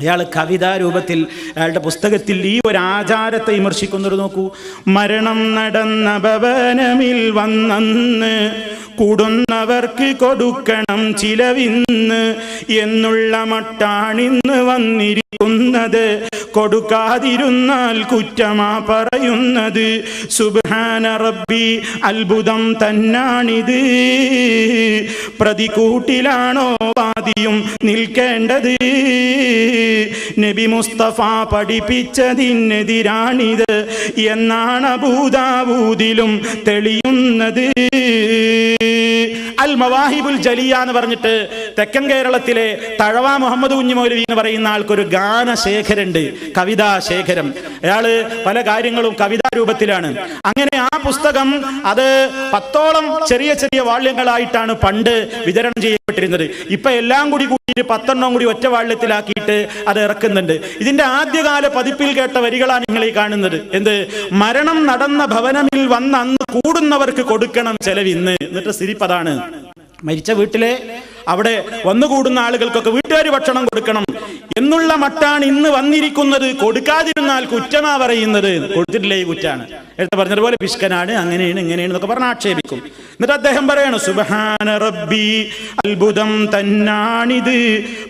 അയാൾ കവിതാ രൂപത്തിൽ അയാളുടെ പുസ്തകത്തിൽ ഈ ഒരു ആചാരത്തെ വിമർശിക്കുന്നത് നോക്കൂ. മരണം നടന്ന ഭവനമിൽ വന്നന്ന് കൂടുന്നവർക്ക് കൊടുക്കണം ചിലവിന്ന് എന്നുള്ള മട്ടാണിന്ന് വന്നിരിക്കുന്നത്. കൊടുക്കാതിരുന്നാൽ കുറ്റമാ പറയുന്നത്. സുബാന റബ്ബി അത്ഭുതം തന്നാണിത്. പ്രതികൂട്ടിലാണോ വാദിയും നിൽക്കേണ്ടത്? നബി മുസ്തഫ പഠിപ്പിച്ചതിനെതിരാണിത്. എന്നാണ് അബൂദാബൂദിലും തെളിയുന്നത്. അൽ മവാഹിബുൽ ജലിയ എന്ന് പറഞ്ഞിട്ട് തെക്കൻ കേരളത്തിലെ തഴവ മുഹമ്മദ് കുഞ്ഞുമൗലവി എന്ന് പറയുന്ന ആൾക്കൊരു ഗാനശേഖരുണ്ട് കവിതാ ശേഖരം. അയാൾ പല കാര്യങ്ങളും കവിതാ രൂപത്തിലാണ്. അങ്ങനെ ആ പുസ്തകം അത് പത്തോളം ചെറിയ ചെറിയ വാള്യങ്ങളായിട്ടാണ് പണ്ട് വിതരണം ചെയ്യപ്പെട്ടിരുന്നത് ഇപ്പൊ എല്ലാം കൂടി കൂട്ടിയിട്ട് പത്തെണ്ണം കൂടി ഒറ്റ വാള്യത്തിലാക്കിയിട്ട് അത് ഇറക്കുന്നുണ്ട്. ഇതിന്റെ ആദ്യകാല പതിപ്പിൽ കേട്ട വരികളാണ് നിങ്ങൾ ഈ കാണുന്നത്. എന്ത്? മരണം നടന്ന ഭവനമിൽ വന്ന അന്ന് കൂടുന്നവർക്ക് കൊടുക്കണം ചെലവിന്ന്. എന്നിട്ട് സ്ഥിതിപ്പതാണ് മരിച്ച വീട്ടിലെ അവിടെ വന്നുകൂടുന്ന ആളുകൾക്കൊക്കെ വീട്ടുകാർ ഭക്ഷണം കൊടുക്കണം എന്നുള്ള മട്ടാണ് ഇന്ന് വന്നിരിക്കുന്നത്. കൊടുക്കാതിരുന്നാൽ കുറ്റമാ പറയുന്നത്. കൊടുത്തിട്ടില്ലേ ഈ കുറ്റാണ്? എടുത്ത് പറഞ്ഞതുപോലെ പിഷ്കനാണ് അങ്ങനെയാണ് ഇങ്ങനെയാണ് എന്നൊക്കെ പറഞ്ഞ് ആക്ഷേപിക്കും. എന്നിട്ട് അദ്ദേഹം പറയാണ് സുബഹാന റബ്ബി അത്ഭുതം തന്നാണിത്.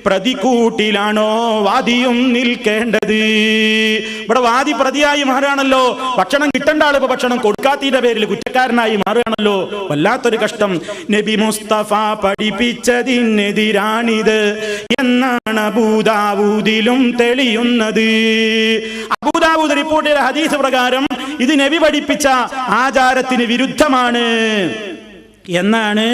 പ്രതികൂട്ടിലാണോ വാദിയും നിൽക്കേണ്ടത്? ഇവിടെ വാദി പ്രതിയായി മാറുകയാണല്ലോ. ഭക്ഷണം കിട്ടേണ്ട ആൾ ഭക്ഷണം കൊടുക്കാത്തതിന്റെ പേരിൽ കുറ്റക്കാരനായി മാറുകയാണല്ലോ. വല്ലാത്തൊരു കഷ്ടം. നബി മുസ്തഫ പഠിപ്പിച്ചതിനെതിരാണിത്. എന്നാണ് അബൂദാവൂദിലും തെളിയുന്നത്. അബൂദാവൂദ് റിപ്പോർട്ട് ചെയ്ത ഹദീസ് പ്രകാരം ഇത് നബി പഠിപ്പിച്ച ആചാരത്തിന് വിരുദ്ധമാണ്. എന്നാണ്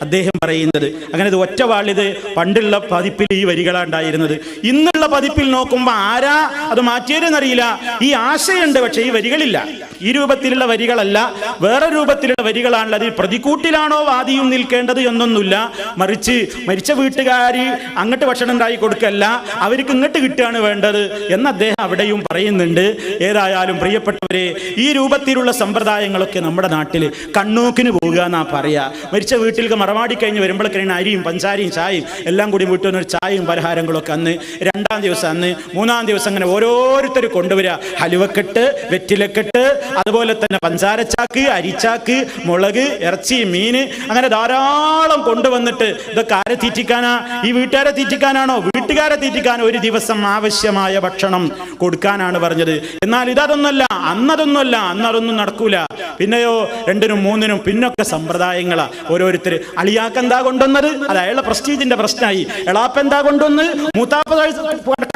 അദ്ദേഹം പറയുന്നത്. അങ്ങനെ ഇത് ഒറ്റ വാളിത് പണ്ടുള്ള പതിപ്പിൽ ഈ വരികളാണ് ഉണ്ടായിരുന്നത്. ഇന്നുള്ള പതിപ്പിൽ നോക്കുമ്പോൾ ആരാ? അത് മാറ്റിയതെന്നറിയില്ല ഈ ആശയുണ്ട് പക്ഷേ ഈ വരികളില്ല. ഈ രൂപത്തിലുള്ള വരികളല്ല. വേറെ രൂപത്തിലുള്ള വരികളാണല്ലോ അതിൽ പ്രതികൂട്ടിലാണോ വാദിയും നിൽക്കേണ്ടത് എന്നൊന്നുമില്ല. മറിച്ച് മരിച്ച വീട്ടുകാർ അങ്ങോട്ട് ഭക്ഷണം ഉണ്ടായി കൊടുക്കല്ല. അവർക്ക് ഇങ്ങോട്ട് കിട്ടുകയാണ് വേണ്ടത് എന്ന് അദ്ദേഹം അവിടെയും പറയുന്നുണ്ട്. ഏതായാലും പ്രിയപ്പെട്ടവരെ ഈ രൂപത്തിലുള്ള സമ്പ്രദായങ്ങളൊക്കെ നമ്മുടെ നാട്ടിൽ കണ്ണൂക്കിന് പോകുക എന്നാ പറയാ. മരിച്ച വീട്ടിലേക്ക് മറവാടി കഴിഞ്ഞ് വരുമ്പോഴേക്കാണ് അരിയും പഞ്ചാരിയും ചായയും എല്ലാം കൂടി വിട്ടുവന്ന ഒരു ചായയും പലഹാരങ്ങളൊക്കെ അന്ന്. രണ്ടാം ദിവസം അന്ന് മൂന്നാം ദിവസം അങ്ങനെ ഓരോരുത്തർ കൊണ്ടുവരിക. ഹലുവക്കെട്ട് വെറ്റിലക്കെട്ട് അതുപോലെ തന്നെ പഞ്ചാരച്ചാക്ക് അരിച്ചാക്ക് മുളക് ഇറച്ചി മീൻ അങ്ങനെ ധാരാളം കൊണ്ടുവന്നിട്ട് ഇതൊക്കെ ആരെ തീറ്റിക്കാനാ? ഈ വീട്ടുകാരെ തീറ്റിക്കാനാണോ? വീട്ടുകാരെ തീറ്റിക്കാൻ ഒരു ദിവസം ആവശ്യമായ ഭക്ഷണം കൊടുക്കാനാണ് പറഞ്ഞത്. എന്നാൽ ഇതൊന്നല്ല അന്നതൊന്നുമല്ല അന്നതൊന്നും നടക്കൂല. പിന്നെയോ രണ്ടിനും മൂന്നിനും പിന്നൊക്കെ സമ്പ്രദായങ്ങളാ ഓരോരുത്തർ അളിയാക്ക് എന്താ കൊണ്ടുവന്നത്? അത് അയാളുടെ പ്രസ്റ്റീജിന്റെ പ്രശ്നമായി. എളാപ്പ് എന്താ കൊണ്ടുവന്ന് മൂത്താപ്പ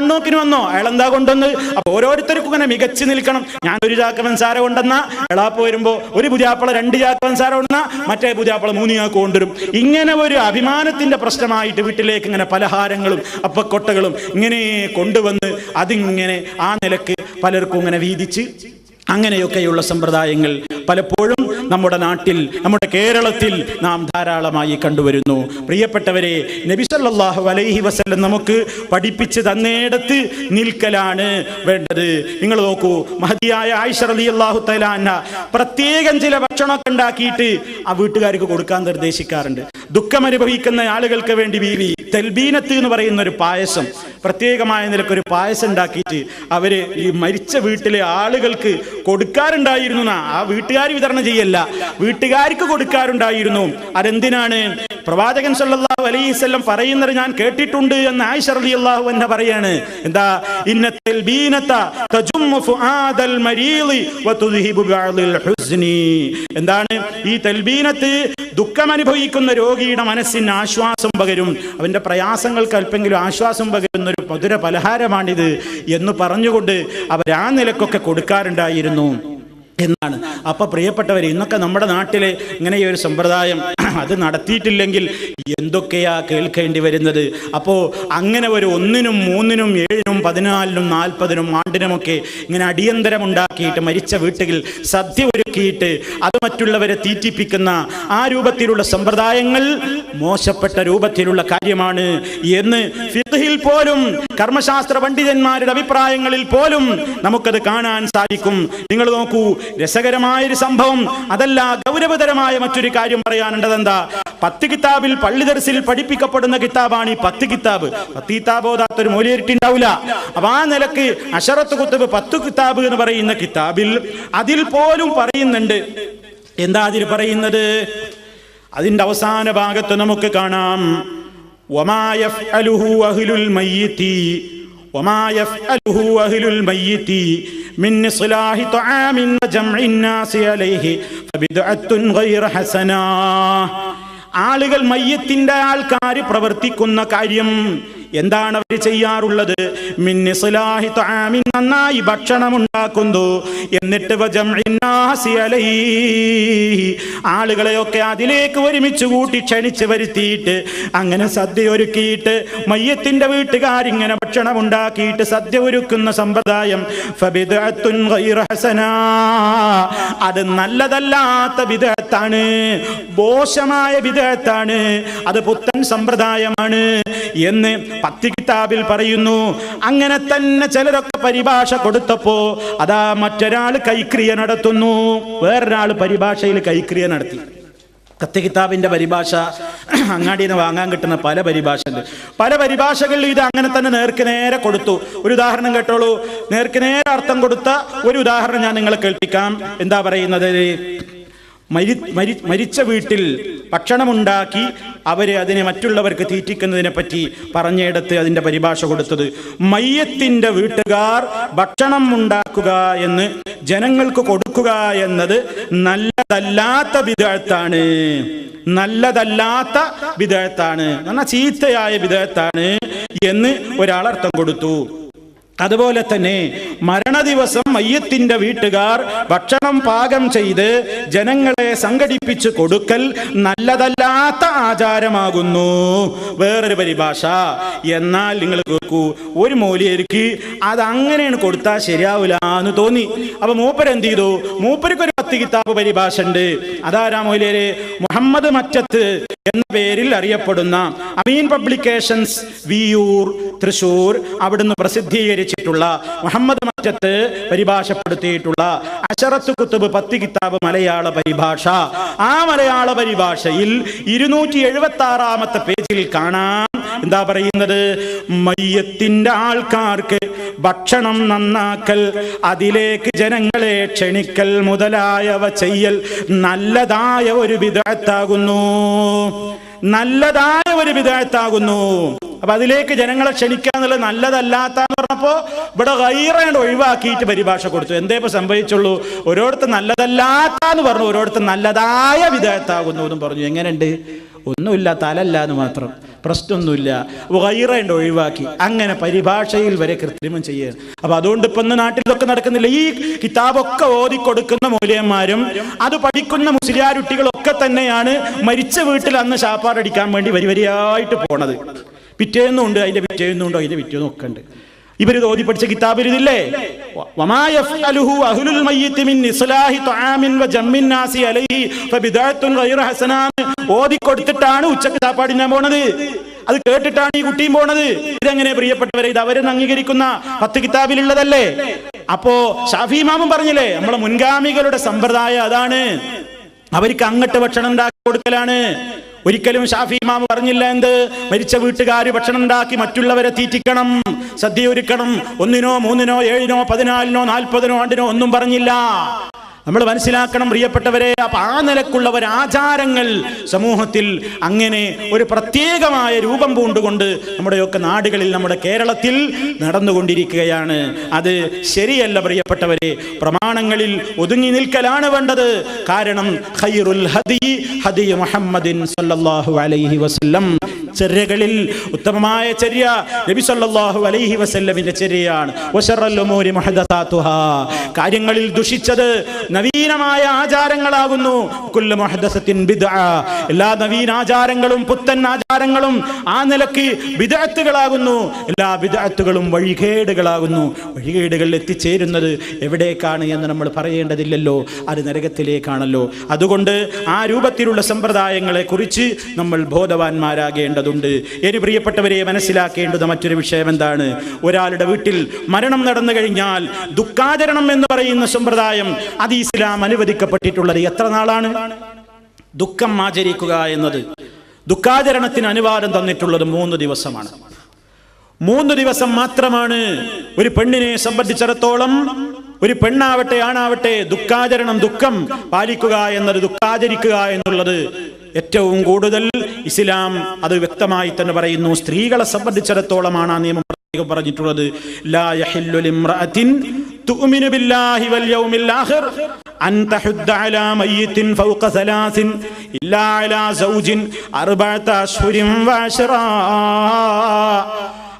കണ്ണോക്കിന് വന്നോ? അയാൾ എന്താ കൊണ്ടുവന്ന് അപ്പൊ ഓരോരുത്തർക്കും ഇങ്ങനെ മികച്ചു നിൽക്കണം. ഞാൻ ഒരു ചാക്ക് പഞ്ചസാര കൊണ്ടെന്ന എളാപ്പ് വരുമ്പോ ഒരു പുതിയാപ്പള രണ്ട് ചാക്ക് പഞ്ചസാര കൊണ്ടുവന്ന മറ്റേ പുതിയാപ്പള മൂന്ന് ചാക്ക് കൊണ്ടുവരും. ഇങ്ങനെ ഒരു അഭിമാനത്തിന്റെ പ്രശ്നമായിട്ട് വീട്ടിലേക്ക് ഇങ്ങനെ പലഹാരങ്ങളും അപ്പക്കൊട്ടകളും ഇങ്ങനെ കൊണ്ടുവന്ന് അതിങ്ങനെ ആ നിലയ്ക്ക് പലർക്കും ഇങ്ങനെ വീതിച്ച് അങ്ങനെയൊക്കെയുള്ള സമ്പ്രദായങ്ങൾ പലപ്പോഴും നമ്മുടെ നാട്ടിൽ നമ്മുടെ കേരളത്തിൽ നാം ധാരാളമായി കണ്ടുവരുന്നു. പ്രിയപ്പെട്ടവരെ നബിസല്ലാഹു അലൈഹി വസല്ലം നമുക്ക് പഠിപ്പിച്ച് തന്നേടത്ത് നിൽക്കലാണ് വേണ്ടത്. നിങ്ങൾ നോക്കൂ മഹതിയായ ആയിഷ റലി അള്ളാഹു തലാന്ന പ്രത്യേകം ചില ഭക്ഷണമൊക്കെ ഉണ്ടാക്കിയിട്ട് ആ വീട്ടുകാർക്ക് കൊടുക്കാൻ നിർദ്ദേശിക്കാറുണ്ട്. ദുഃഖം അനുഭവിക്കുന്ന ആളുകൾക്ക് വേണ്ടി ബീവി തെൽബീനത്ത് എന്ന് പറയുന്ന ഒരു പായസം പ്രത്യേകമായ നിലക്കൊരു പായസം ഉണ്ടാക്കിയിട്ട് അവർ ഈ മരിച്ച വീട്ടിലെ ആളുകൾക്ക് കൊടുക്കാറുണ്ടായിരുന്നു ആ വീട്ടുകാർ വിതരണം ചെയ്യല്ല. വീട്ടുകാർക്ക് കൊടുക്കാറുണ്ടായിരുന്നു. അതെന്തിനാണ്? പ്രവാചകൻ സല്ലല്ലാഹു അലൈഹി പറയുന്നത് ഞാൻ കേട്ടിട്ടുണ്ട് എന്ന് ആയിഷ റളിയല്ലാഹു അൻഹ പറയാണ്. എന്താ? ഇന്ന തജുമ്മു ഫുആദൽ മരീലി ഹുസ്നി. എന്താണ്? ഈ തൽബീനത്ത് ദുഃഖം അനുഭവിക്കുന്ന രോഗിയുടെ മനസ്സിന് ആശ്വാസം പകരും. അവന്റെ പ്രയാസങ്ങൾക്ക് അല്പെങ്കിലും ആശ്വാസം പകരുന്ന ഒരു മധുര പലഹാരമാണിത് എന്ന് പറഞ്ഞുകൊണ്ട് അവർ ആ നിലക്കൊക്കെ കൊടുക്കാറുണ്ടായിരുന്നു. എന്നാണ്. അപ്പൊ പ്രിയപ്പെട്ടവർ ഇന്നൊക്കെ നമ്മുടെ നാട്ടിലെ ഇങ്ങനെ ഒരു സമ്പ്രദായം അത് നടത്തിയിട്ടില്ലെങ്കിൽ എന്തൊക്കെയാ കേൾക്കേണ്ടി വരുന്നത്? അപ്പോൾ അങ്ങനെ ഒരു ഒന്നിനും മൂന്നിനും ഏഴിനും പതിനാലിനും നാൽപ്പതിനും ആണ്ടിനുമൊക്കെ ഇങ്ങനെ അടിയന്തരമുണ്ടാക്കിയിട്ട് മരിച്ച വീട്ടിൽ സദ്യ ഒരുക്കിയിട്ട് അത് മറ്റുള്ളവരെ തീറ്റിപ്പിക്കുന്ന ആ രൂപത്തിലുള്ള സമ്പ്രദായങ്ങൾ മോശപ്പെട്ട രൂപത്തിലുള്ള കാര്യമാണ് എന്ന് ഫിഖ്ഹിൽ പോലും കർമ്മശാസ്ത്ര പണ്ഡിതന്മാരുടെ അഭിപ്രായങ്ങളിൽ പോലും നമുക്കത് കാണാൻ സാധിക്കും. നിങ്ങൾ നോക്കൂ രസകരമായൊരു സംഭവം. അതല്ല ഗൗരവതരമായ മറ്റൊരു കാര്യം പറയാനുണ്ട് എന്താ? പത്ത് കിതാബിൽ പള്ളി ദർസിൽ പഠിപ്പിക്കപ്പെടുന്ന കിതാബാണ് ഈ പത്ത് കിതാബ്. പത്ത് കിതാബ് ഓതാത്ത ഒരു മൂലിയരിട്ടി ഉണ്ടാവില്ല അപ്പൊ ആ നിലയ്ക്ക് അഷറത്ത് കുത്തബ് പത്ത് കിതാബ് എന്ന് പറയുന്ന കിതാബിൽ അതിൽ പോലും പറയുന്നുണ്ട്. എന്താ അതിൽ പറയുന്നത്? അതിന്റെ അവസാന ഭാഗത്ത് നമുക്ക് കാണാം. ഒമായഫ് അഹിലുൽ മയ്യത്തി. ഒമായഫ് അഹിലുൽ മയ്യത്തി. من إصلاح طعام وجمع الناس عليه فبدعة غير حسنة ആളുകൾ മയ്യത്തിന്റെ ആൾക്കാർ പ്രവർത്തിക്കുന്ന കാര്യം എന്താണ് അവർ ചെയ്യാറുള്ളത്? നന്നായി ഭക്ഷണം ഉണ്ടാക്കുന്നു എന്നിട്ട് ആളുകളെയൊക്കെ അതിലേക്ക് ഒരുമിച്ച് കൂട്ടി ക്ഷണിച്ച് വരുത്തിയിട്ട് അങ്ങനെ സദ്യ ഒരുക്കിയിട്ട് മയ്യത്തിന്റെ വീട്ടുകാരിങ്ങനെ ഭക്ഷണം ഉണ്ടാക്കിയിട്ട് സദ്യ ഒരുക്കുന്ന സമ്പ്രദായം. അത് നല്ലതല്ലാത്ത വിദഗ്ധാണ് ദോഷമായ വിധേയത്താണ്. അത് പുത്തൻ സമ്പ്രദായമാണ് എന്ന് പത്തി കിതാബിൽ പറയുന്നു. അങ്ങനെ തന്നെ ചിലരൊക്കെ പരിഭാഷ കൊടുത്തപ്പോ അതാ മറ്റൊരാൾ കൈക്രിയ നടത്തുന്നു. വേറൊരാൾ പരിഭാഷയിൽ കൈക്രിയ നടത്തി. കത്തി കിതാബിന്റെ പരിഭാഷ അങ്ങാടിയിൽ നിന്ന് വാങ്ങാൻ കിട്ടുന്ന പല പരിഭാഷ പല പരിഭാഷകളിൽ ഇത് അങ്ങനെ തന്നെ നേർക്ക് നേരെ കൊടുത്തു. ഒരു ഉദാഹരണം കേട്ടോളൂ. നേർക്ക് നേരെ അർത്ഥം കൊടുത്ത ഒരു ഉദാഹരണം ഞാൻ നിങ്ങളെ കേൾപ്പിക്കാം. എന്താ പറയുന്നത്? മരി മരി മരിച്ച വീട്ടിൽ ഭക്ഷണമുണ്ടാക്കി അവരെ അതിനെ മറ്റുള്ളവർക്ക് തീറ്റിക്കുന്നതിനെ പറ്റി പറഞ്ഞെടുത്ത് അതിന്റെ പരിഭാഷ കൊടുത്തത്. മയ്യത്തിന്റെ വീട്ടുകാർ ഭക്ഷണം ഉണ്ടാക്കുക എന്ന് ജനങ്ങൾക്ക് കൊടുക്കുക എന്നത് നല്ലതല്ലാത്ത വിധത്താണ് നല്ലതല്ലാത്ത വിധത്താണ് എന്നാൽ ചീത്തയായ വിധത്താണ് എന്ന് ഒരാൾ അർത്ഥം കൊടുത്തു. അതുപോലെ തന്നെ മരണദിവസം മയ്യത്തിന്റെ വീട്ടുകാർ ഭക്ഷണം പാകം ചെയ്ത് ജനങ്ങളെ സംഘടിപ്പിച്ച് കൊടുക്കൽ നല്ലതല്ലാത്ത ആചാരമാകുന്നു. വേറൊരു പരിഭാഷ എന്നാൽ നിങ്ങൾ കേൾക്കൂ ഒരു മൂലിയർക്ക് അത് അങ്ങനെയാണ് കൊടുത്താൽ ശരിയാവില്ല എന്ന് തോന്നി. അപ്പൊ മൂപ്പർ എന്ത് ചെയ്തു? മൂപ്പർക്ക് ഒരു പത്ത് കിതാബ് പരിഭാഷ ഉണ്ട് അതാരാ മൂലിയര്? മുഹമ്മദ് മറ്റത്ത് എന്ന പേരിൽ അറിയപ്പെടുന്ന അമീൻ പബ്ലിക്കേഷൻസ് വിയൂർ തൃശൂർ അവിടുന്ന് പ്രസിദ്ധീകരിച്ചിട്ടുള്ള മുഹമ്മദ് മറ്റത്ത് പരിഭാഷപ്പെടുത്തിയിട്ടുള്ള അശറത്ത് കുത്തുബ് പത്ത് കിതാബ് മലയാള പരിഭാഷ. ആ മലയാള പരിഭാഷയിൽ ഇരുന്നൂറ്റി എഴുപത്തി ആറാമത്തെ പേജിൽ കാണാം എന്താ പറയുന്നത്? മയ്യത്തിന്റെ ആൾക്കാർക്ക് ഭക്ഷണം നന്നാക്കൽ അതിലേക്ക് ജനങ്ങളെ ക്ഷണിക്കൽ മുതലായവ ചെയ്യൽ നല്ലതായ ഒരു വിദഗ്ധാകുന്നു നല്ലതായ ഒരു വിദഗ്ധാകുന്നു അപ്പൊ അതിലേക്ക് ജനങ്ങളെ ക്ഷണിക്കുക എന്നുള്ളത് നല്ലതല്ലാത്ത എന്ന് പറഞ്ഞപ്പോ ഇവിടെ കൈറേണ്ട ഒഴിവാക്കിയിട്ട് പരിഭാഷ കൊടുത്തു. എന്തേ ഇപ്പൊ സംഭവിച്ചുള്ളൂ? ഓരോരുത്തർ നല്ലതല്ലാത്ത എന്ന് പറഞ്ഞു. ഓരോരുത്തർ നല്ലതായ വിധേയത്താകുന്നു എന്നും പറഞ്ഞു. എങ്ങനെയുണ്ട്? ഒന്നുമില്ല തലല്ല എന്ന് മാത്രം. പ്രശ്നമൊന്നുമില്ല. വൈറേണ്ട ഒഴിവാക്കി. അങ്ങനെ പരിഭാഷയിൽ വരെ കൃത്രിമം ചെയ്യുക അപ്പൊ അതുകൊണ്ട് ഇപ്പൊ നാട്ടിൽ ഇതൊക്കെ നടക്കുന്നില്ല. ഈ കിതാബൊക്കെ ഓതി കൊടുക്കുന്ന മൂല്യന്മാരും അത് പഠിക്കുന്ന മുസ്ലിയാരുട്ടികളൊക്കെ തന്നെയാണ് മരിച്ച വീട്ടിൽ അന്ന് ശാപ്പാടടിക്കാൻ വേണ്ടി വരി വരിയായിട്ട് പോണത്. പിറ്റേന്നും ഉണ്ട് അതിന്റെ പിറ്റേന്നും ഉണ്ട് അതിന്റെ പിറ്റേന്നും ഒക്കെ ഉണ്ട്. ഇവർ ഓതി പഠിച്ച കിതാബിൽ ഇതില്ലേ? വമാ യഫ്അലുഹു അഹ്ലുൽ മയ്യിത്ത് മിൻ ഇസ്ലാഹി തുആമിൻ വജമ്മിൻ നാസി അലൈഹി ഫബിദഅത്തുൻ ഗൈറ ഹസനാൻ ഓതി കൊടുത്തിട്ടാണ് ഉച്ചയ്ക്ക് ചാപ്പാടിനാൻ പോണത്. അത് കേട്ടിട്ടാണ് ഈ കുട്ടിയും പോണത്. ഇതെങ്ങനെ പ്രിയപ്പെട്ടവരെ ഇത് അവരെന്ന് അംഗീകരിക്കുന്ന പത്ത് കിതാബിലുള്ളതല്ലേ? അപ്പോ ഷാഫി ഇമാമും പറഞ്ഞില്ലേ നമ്മളെ മുൻഗാമികളുടെ സമ്പ്രദായം അതാണ്. അവർക്ക് അങ്ങട്ട് ഭക്ഷണം ഉണ്ടാക്കി കൊടുക്കലാണ്. ഒരിക്കലും ഷാഫി ഇമാം പറഞ്ഞില്ല എന്ത്? മരിച്ച വീട്ടുകാർ ഭക്ഷണം ഉണ്ടാക്കി മറ്റുള്ളവരെ തീറ്റിക്കണം സദ്യ ഒരുക്കണം. ഒന്നിനോ മൂന്നിനോ ഏഴിനോ പതിനാലിനോ നാൽപ്പതിനോ ആണ്ടിനോ ഒന്നും പറഞ്ഞില്ല. നമ്മൾ മനസ്സിലാക്കണം പ്രിയപ്പെട്ടവരെ അപ്പൊ ആ നിലക്കുള്ള ഒരു ആചാരങ്ങൾ സമൂഹത്തിൽ അങ്ങനെ ഒരു പ്രത്യേകമായ രൂപം പൂണ്ടുകൊണ്ട് നമ്മുടെയൊക്കെ നാടുകളിൽ നമ്മുടെ കേരളത്തിൽ നടന്നുകൊണ്ടിരിക്കുകയാണ്. അത് ശരിയല്ല പ്രിയപ്പെട്ടവരെ പ്രമാണങ്ങളിൽ ഒതുങ്ങി നിൽക്കലാണ് വേണ്ടത്. കാരണം ഖൈറുൽ ഹദി ഹദി മുഹമ്മദിൻ അലൈഹി വസല്ലം ചര്യകളിൽ ഉത്തമമായ ചര്യ നബി സല്ലല്ലാഹു അലൈഹി വസല്ലമിന്റെ ചര്യയാണ്. കാര്യങ്ങളിൽ ദുഷിച്ചത് നവീനമായ ആചാരങ്ങളാകുന്നു. എല്ലാ നവീന ആചാരങ്ങളും പുത്തൻ ആചാരങ്ങളും ആ നിലയ്ക്ക് ബിദഅത്തുകളാകുന്നു. എല്ലാ ബിദഅത്തുകളും വഴികേടുകളാകുന്നു. വഴികേടുകൾ എത്തിച്ചേരുന്നത് എവിടേക്കാണ് എന്ന് നമ്മൾ പറയേണ്ടതില്ലല്ലോ. അത് നരകത്തിലേക്കാണല്ലോ. അതുകൊണ്ട് ആ രൂപത്തിലുള്ള സമ്പ്രദായങ്ങളെ കുറിച്ച് നമ്മൾ ബോധവാന്മാരാകേണ്ടതുണ്ട് ഇനി പ്രിയപ്പെട്ടവരെ മനസ്സിലാക്കേണ്ടത് മറ്റൊരു വിഷയം എന്താണ്? ഒരാളുടെ വീട്ടിൽ മരണം നടന്നു കഴിഞ്ഞാൽ ദുഃഖാചരണം എന്ന് പറയുന്ന സമ്പ്രദായം അത് ഇസ്ലാം അനുവദിക്കപ്പെട്ടിട്ടുള്ളത് എത്ര നാളാണ്? ദുഃഖം ആചരിക്കുക എന്നത്. ദുഃഖാചരണത്തിന് അനുവാദം തന്നിട്ടുള്ളത് മൂന്ന് ദിവസമാണ്. മൂന്ന് ദിവസം മാത്രമാണ് ഒരു പെണ്ണിനെ സംബന്ധിച്ചിടത്തോളം ഒരു പെണ്ണാവട്ടെ ആണാവട്ടെ ദുഃഖാചരണം ദുഃഖം പാലിക്കുക എന്നത് ദുഃഖാചരിക്കുക എന്നുള്ളത് ഏറ്റവും കൂടുതൽ ഇസ്ലാം അത് വ്യക്തമായി തന്നെ പറയുന്നു. സ്ത്രീകളെ സംബന്ധിച്ചിടത്തോളമാണ് ആ നിയമം പ്രത്യേകം പറഞ്ഞിട്ടുള്ളത്. അൻ തഹുദ്ദ അലാ മയ്യിത്തിൻ ഫൗഖ സലാസിൻ ഇല്ലാ അലാ സൗജിൻ അർബഅത അശ്ഹുരിൻ വഅശ്റാ.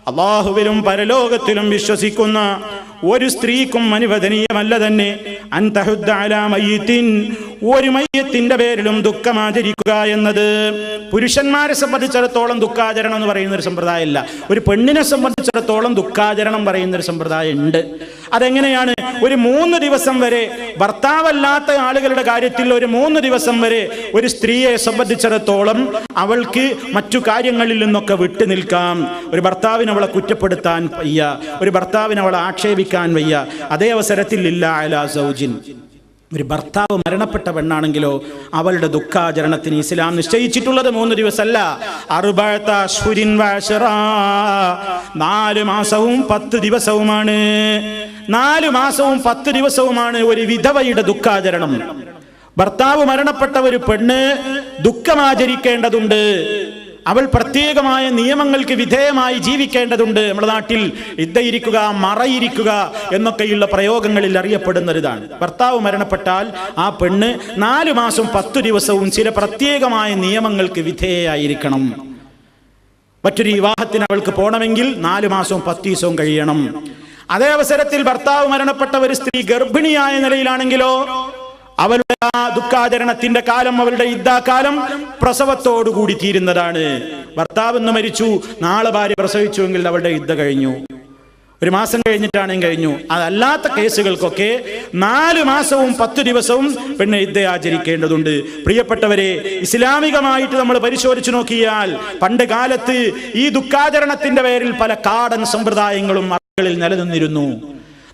അള്ളാഹുവിലും പരലോകത്തിലും വിശ്വസിക്കുന്ന ഒരു സ്ത്രീക്കും അനുവദനീയമല്ല തന്നെ. അൻതഹുദ്ദ അലാ മയ്യിത്തിൻ ഒരു മയ്യത്തിന്റെ പേരിലും ദുഃഖം ആചരിക്കുക എന്നത് പുരുഷന്മാരെ സംബന്ധിച്ചിടത്തോളം ദുഃഖാചരണം എന്ന് പറയുന്ന ഒരു സമ്പ്രദായമല്ല ഒരു പെണ്ണിനെ സംബന്ധിച്ചിടത്തോളം ദുഃഖാചരണം പറയുന്ന ഒരു സമ്പ്രദായം ഉണ്ട് അതെങ്ങനെയാണ്? ഒരു മൂന്ന് ദിവസം വരെ ഭർത്താവല്ലാത്ത ആളുകളുടെ കാര്യത്തിൽ ഒരു മൂന്ന് ദിവസം വരെ ഒരു സ്ത്രീയെ സംബന്ധിച്ചിടത്തോളം അവൾക്ക് മറ്റു കാര്യങ്ങളിൽ നിന്നൊക്കെ വിട്ടു നിൽക്കാം. ഒരു ഭർത്താവിന് അവളെ കുറ്റപ്പെടുത്താൻ വയ്യ. ഒരു ഭർത്താവിനെ അവളെ ആക്ഷേപിക്കാൻ വയ്യ. അതേ അവസരത്തിൽ ഇല്ല അലാ സൗജിൻ. ഒരു ഭർത്താവ് മരണപ്പെട്ട പെണ്ണാണെങ്കിലോ അവളുടെ ദുഃഖാചരണത്തിന് ഇസ്ലാം നിശ്ചയിച്ചിട്ടുള്ളത് മൂന്ന് ദിവസമല്ല. നാല് മാസവും പത്ത് ദിവസവുമാണ്. നാല് മാസവും പത്ത് ദിവസവുമാണ് ഒരു വിധവയുടെ ദുഃഖാചരണം. ഭർത്താവ് മരണപ്പെട്ട ഒരു പെണ്ണ് ദുഃഖമാചരിക്കേണ്ടതുണ്ട്. അവൾ പ്രത്യേകമായ നിയമങ്ങൾക്ക് വിധേയമായി ജീവിക്കേണ്ടതുണ്ട്. നമ്മുടെ നാട്ടിൽ ഇദ്ദയിരിക്കുക മറയിരിക്കുക എന്നൊക്കെയുള്ള പ്രയോഗങ്ങളിൽ അറിയപ്പെടുന്നൊരിതാണ്. ഭർത്താവ് മരണപ്പെട്ടാൽ ആ പെണ്ണ് നാലു മാസം പത്തു ദിവസവും ചില പ്രത്യേകമായ നിയമങ്ങൾക്ക് വിധേയായിരിക്കണം മറ്റൊരു വിവാഹത്തിന് അവൾക്ക് പോകണമെങ്കിൽ നാലു മാസവും പത്ത് ദിവസവും കഴിയണം. അതേ അവസരത്തിൽ ഭർത്താവ് മരണപ്പെട്ട ഒരു സ്ത്രീ ഗർഭിണിയായ നിലയിലാണെങ്കിലോ അവളുടെ ആ ദുഃഖാചരണത്തിന്റെ കാലം അവരുടെ യുദ്ധാകാലം പ്രസവത്തോടു കൂടി തീരുന്നതാണ്. ഭർത്താവ് എന്ന് മരിച്ചു. നാളെ ഭാര്യ പ്രസവിച്ചുവെങ്കിൽ അവളുടെ യുദ്ധ കഴിഞ്ഞു. ഒരു മാസം കഴിഞ്ഞിട്ടാണെങ്കിൽ കഴിഞ്ഞു. അതല്ലാത്ത കേസുകൾക്കൊക്കെ നാല് മാസവും പത്ത് ദിവസവും പെണ്ണ് യുദ്ധ ആചരിക്കേണ്ടതുണ്ട്. പ്രിയപ്പെട്ടവരെ ഇസ്ലാമികമായിട്ട് നമ്മൾ പരിശോധിച്ചു നോക്കിയാൽ പണ്ട് കാലത്ത് ഈ ദുഃഖാചരണത്തിന്റെ പേരിൽ പല കാടൻ സമ്പ്രദായങ്ങളും ആളുകളിൽ നിലനിന്നിരുന്നു.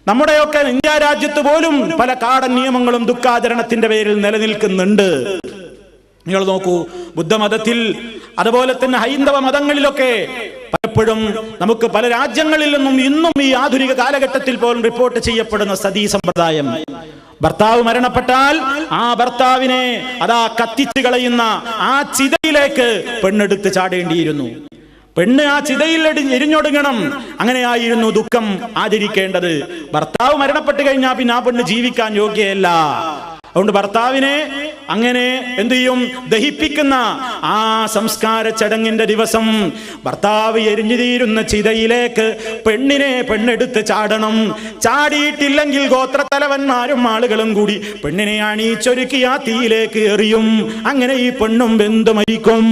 നമ്മുടെയൊക്കെ ഇന്ത്യ രാജ്യത്ത് പോലും പല കാടൻ നിയമങ്ങളും ദുഃഖാചരണത്തിന്റെ പേരിൽ നിലനിൽക്കുന്നുണ്ട്. നിങ്ങൾ നോക്കൂ ബുദ്ധമതത്തിൽ അതുപോലെ തന്നെ ഹൈന്ദവ മതങ്ങളിലൊക്കെ പലപ്പോഴും നമുക്ക് പല രാജ്യങ്ങളിൽ നിന്നും ഇന്നും ഈ ആധുനിക കാലഘട്ടത്തിൽ പോലും റിപ്പോർട്ട് ചെയ്യപ്പെടുന്ന സതീ സമ്പ്രദായം. ഭർത്താവ് മരണപ്പെട്ടാൽ ആ ഭർത്താവിനെ അതാ കത്തിച്ചു കളയുന്ന ആ ചിതയിലേക്ക് പെണ്ണെടുത്ത് ചാടേണ്ടിയിരുന്നു. പെണ്ണ് ആ ചിതയിൽ എരിഞ്ഞൊടുങ്ങണം. അങ്ങനെയായിരുന്നു ദുഃഖം ആചരിക്കേണ്ടത്. ഭർത്താവ് മരണപ്പെട്ട് കഴിഞ്ഞാൽ പിന്നെ ആ പെണ്ണ് ജീവിക്കാൻ യോഗ്യയല്ല. അതുകൊണ്ട് ഭർത്താവിനെ അങ്ങനെ എന്ത് ചെയ്യും? ദഹിപ്പിക്കുന്ന ആ സംസ്കാര ചടങ്ങിന്റെ ദിവസം ഭർത്താവ് എരിഞ്ഞു തീരുന്ന ചിതയിലേക്ക് പെണ്ണിനെ പെണ്ണെടുത്ത് ചാടണം. ചാടിയിട്ടില്ലെങ്കിൽ ഗോത്രത്തലവന്മാരും ആളുകളും കൂടി പെണ്ണിനെ അണീച്ചൊരുക്കി ആ തീയിലേക്ക് എറിയും. അങ്ങനെ ഈ പെണ്ണും വെന്ത് മരിക്കും.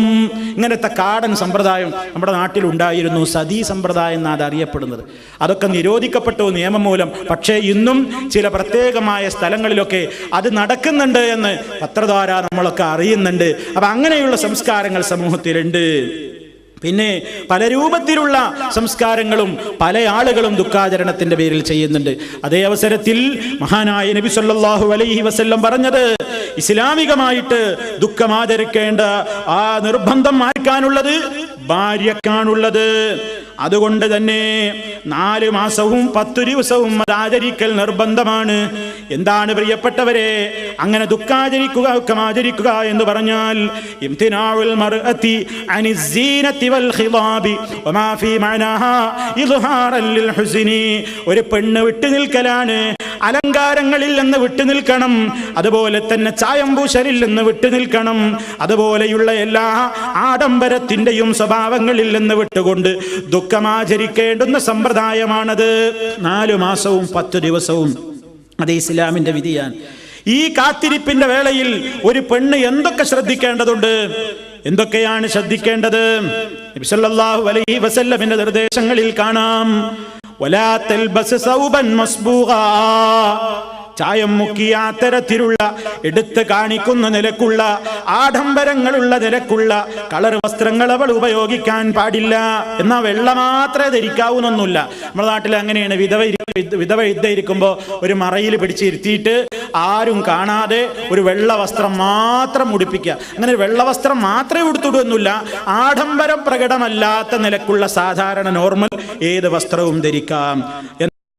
ഇങ്ങനത്തെ കാടൻ സമ്പ്രദായം നമ്മുടെ നാട്ടിൽ ഉണ്ടായിരുന്നു സതീ സമ്പ്രദായം എന്നാണ് അറിയപ്പെടുന്നത്. അതൊക്കെ നിരോധിക്കപ്പെട്ടു നിയമം മൂലം. പക്ഷേ ഇന്നും ചില പ്രത്യേകമായ സ്ഥലങ്ങളിലൊക്കെ അത് നടക്കുന്നുണ്ട് എന്ന് പത്രധാര നമ്മളൊക്കെ അറിയുന്നുണ്ട്. അപ്പൊ അങ്ങനെയുള്ള സംസ്കാരങ്ങൾ സമൂഹത്തിലുണ്ട്. പിന്നെ പല രൂപത്തിലുള്ള സംസ്കാരങ്ങളും പല ആളുകളും ദുഃഖാചരണത്തിന്റെ പേരിൽ ചെയ്യുന്നുണ്ട്. അതേ അവസരത്തിൽ മഹാനായ നബി സല്ലാഹു അലൈഹി വസ്ല്ലം പറഞ്ഞത് ഇസ്ലാമികമായിട്ട് ദുഃഖം ആചരിക്കേണ്ട ആ നിർബന്ധം ആർക്കാനുള്ളത് ഭാര്യക്കാണുള്ളത്. അതുകൊണ്ട് തന്നെ നാല് മാസവും പത്തു ദിവസവും അത് ആചരിക്കൽ നിർബന്ധമാണ്. എന്താണ് പ്രിയപ്പെട്ടവരെ അങ്ങനെ ദുഃഖാചരിക്കുക ഒക്കെ ആചരിക്കുക എന്ന് പറഞ്ഞാൽ മർഅത്തി വൽ ഖിലാബി ലിൽ ഹുസ്നി. ഒരു പെണ്ണ് വിട്ടു നിൽക്കലാണ് അലങ്കാരങ്ങളിൽ നിന്ന് വിട്ടുനിൽക്കണം അതുപോലെ തന്നെ ചായമ്പൂശരിൽ നിന്ന് വിട്ടുനിൽക്കണം അതുപോലെയുള്ള എല്ലാ ആഡംബരത്തിന്റെയും സ്വഭാവങ്ങളിൽ നിന്ന് വിട്ടുകൊണ്ട് ദുഃഖമാചരിക്കേണ്ടുന്ന സമ്പ്രദായമാണത്. നാലു മാസവും പത്തു ദിവസവും അത് ഇസ്ലാമിന്റെ വിധിയാണ്. ഈ കാത്തിരിപ്പിന്റെ വേളയിൽ ഒരു പെണ്ണ് എന്തൊക്കെ ശ്രദ്ധിക്കേണ്ടതുണ്ട്? എന്തൊക്കെയാണ് ശ്രദ്ധിക്കേണ്ടത്? അലൈഹി വസല്ലമിന്റെ നിർദ്ദേശങ്ങളിൽ കാണാം. ولا تلبس ثوبا مصبوغا. ചായം മുക്കിയ അത്തരത്തിലുള്ള എടുത്ത് കാണിക്കുന്ന നിലക്കുള്ള ആഡംബരങ്ങളുള്ള നിലക്കുള്ള കളർ വസ്ത്രങ്ങൾ അവൾ ഉപയോഗിക്കാൻ പാടില്ല. എന്നാ വെള്ള മാത്രമേ ധരിക്കാവൂന്നൊന്നുമില്ല. നമ്മുടെ നാട്ടിൽ അങ്ങനെയാണ്. വിധവ വിധവ യുദ്ധ ഇരിക്കുമ്പോൾ ഒരു മറയിൽ പിടിച്ചിരുത്തിയിട്ട് ആരും കാണാതെ ഒരു വെള്ള വസ്ത്രം മാത്രം ഉടുപ്പിക്കുക അങ്ങനെ വെള്ള വസ്ത്രം മാത്രമേ ഉടുത്തിടുന്നില്ല ആഡംബരം പ്രകടമല്ലാത്ത നിലക്കുള്ള സാധാരണ നോർമൽ ഏത് വസ്ത്രവും ധരിക്കാം.